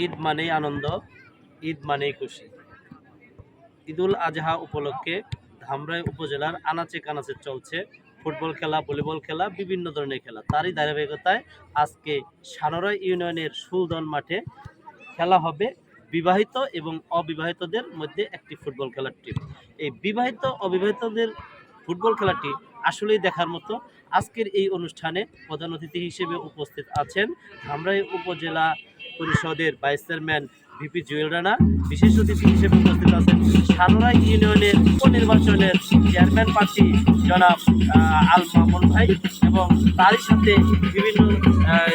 ঈদ মানেই আনন্দ, ঈদ মানেই খুশি। ঈদুল আজহা উপলক্ষে ধামরাই উপজেলার আনাচে কানাচে চলছে ফুটবল খেলা, ভলিবল খেলা, বিভিন্ন ধরনের খেলা। তারই ধারাবাহিকতায় আজকে সানরাই ইউনিয়নের সুলদন মাঠে খেলা হবে বিবাহিত এবং অবিবাহিতদের মধ্যে একটি ফুটবল খেলার টিম এই বিবাহিত, অবিবাহিতদের ফুটবল খেলাটি আসলেই দেখার মতো আজকের এই অনুষ্ঠানে প্রধান অতিথি হিসেবে উপস্থিত আছেন ধামরাই উপজেলা পরিষদের vice chairman VP Jewel Rana বিশেষ অতিথি হিসেবে উপস্থিত আছেন সানোরাই ইউনিয়নের উপনির্বাচনের চেয়ারম্যান প্রার্থী জনাব আল মামুন ভাই এবং তারই সাথে বিভিন্ন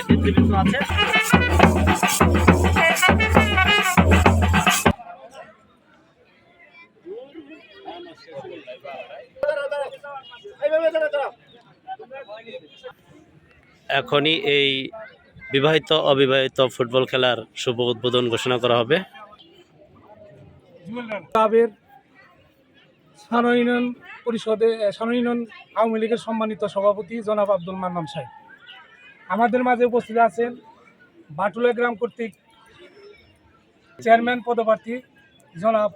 নেতৃবৃন্দ আছে এখনই এই বিবাহিত অবিবাহিত ফুটবল খেলার শুভ উদ্বোধন ঘোষণা করা হবে। ক্লাবের সানো ইউনিয়ন পরিষদে সানো ইউনিয়ন আওয়ামী লীগের সম্মানিত সভাপতি জনাব আব্দুল মান্নাম সাহেব। আমাদের মাঝে উপস্থিত আছেন বাটুলা গ্রাম কর্তৃক চেয়ারম্যান পদপ্রার্থী জনাব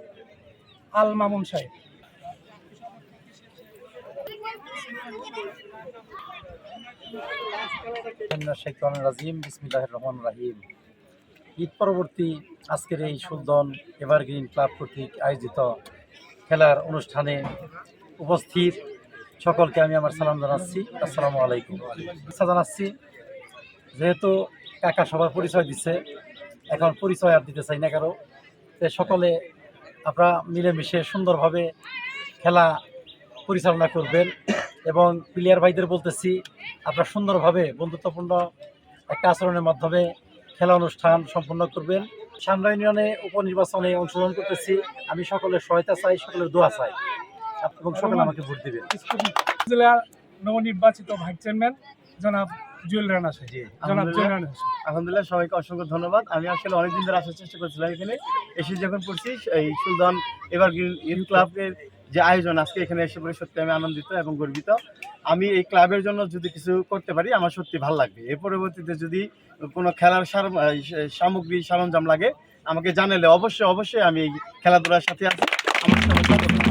আল মামুন সাহেব। রাজিম রহমান রাহিম ঈদ পরবর্তী আজকের এই সুলদন এভারগ্রিন ক্লাব কর্তৃক আয়োজিত খেলার অনুষ্ঠানে উপস্থিত সকলকে আমি আমার সালাম জানাচ্ছি। আসসালামু আলাইকুম। আচ্ছা জানাচ্ছি, যেহেতু কাকা সবার পরিচয় দিচ্ছে এখন পরিচয় আর দিতে চাই না কারও। সকলে আপনারা মিলেমিশে সুন্দরভাবে খেলা পরিচালনা করবেন। এবং প্লেয়ার ভাইদের বলতেছি আপনারা সুন্দরভাবে বন্ধুত্বপূর্ণ একটা আচরণের মাধ্যমে খেলা অনুষ্ঠান সম্পন্ন করবেন। সামরা ইউনিয়নে উপনির্বাচনে অংশগ্রহণ করতেছি। আমি সকলের সহায়তা চাই সকলের দোয়া চাই। এবং সকলে আমাকে ভোট দিবেন। জেলার নবনির্বাচিত ভাইস চেয়ারম্যান জনাব জুয়েল রানা সাহেব। জি, জনাব জুয়েল রানা আলহামদুলিল্লাহ। সবাইকে অসংখ্য ধন্যবাদ। আমি আসলে অনেকদিন ধরে আসার চেষ্টা করছিলাম এখানে। এসে যখন পড়ছি এই সুলতান এবার ইউথ ক্লাবের যে আয়োজন আজকে এখানে এসে পড়ে সত্যি আমি আনন্দিত এবং গর্বিত। আমি এই ক্লাবের জন্য যদি কিছু করতে পারি, আমার সত্যি ভালো লাগবে। এর পরবর্তীতে যদি কোনো খেলার সামগ্রী সরঞ্জাম লাগে, আমাকে জানালে অবশ্যই অবশ্যই আমি এই খেলাধুলার সাথে আছি। আমার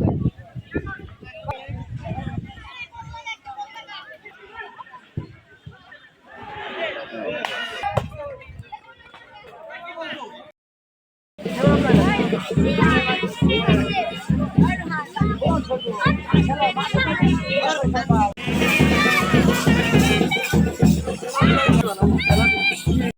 see you next time.